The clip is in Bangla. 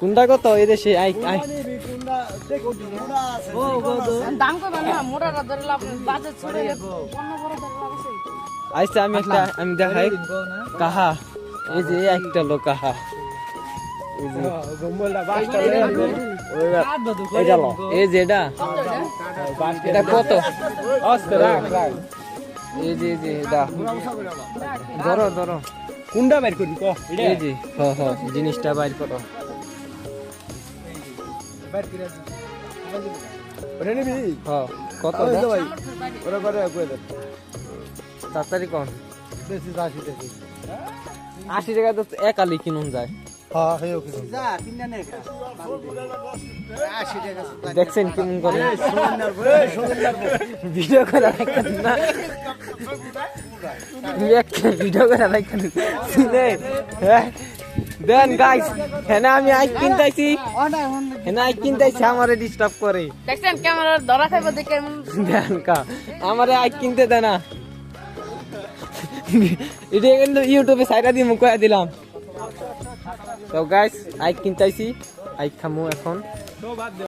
কোনটা কত? এই দেশে আই আই। দাম কই না মোটাটা ধরে লাভ নেই ছড়ে অন্য বড় ধরে লাভ আছে। আইসা আমি একটা আমি দেখাই। কাহা? এই যে একটা লোক কাহা। যে এই এটা। এটা কত? এই যে এটা। ধরো ধরো। কোনটা বের করবি ক? এই যে হ হ জিনিসটা বাইর করো। ওটা নিবি? হ কত ভাই ওরা করে কই দে তাড়াতাড়ি কন বেশি আসি দেখি। আশি টাকা তো একালি কিনুন যায়। হ্যাঁ দেখছেন কেমন করে? ভিডিও করে ভিডিও করে শুনে। হ্যাঁ। দেন গাইস হ্যাঁ আমি কিনতাইছি। হ্যাঁ আইস কিনতাইছি আমারে ডিস্টার্ব করে। দেখছেন ক্যামেরার ধরা খাইবে দেখে দেন কা। আমারে আইস কিনতে দেয় না। এটা কিন্তু ইউটিউবে সাইডা দিয়ে মুখ দিলাম। তো গাইস আইস কিনতাইছি। আইস খামু এখন।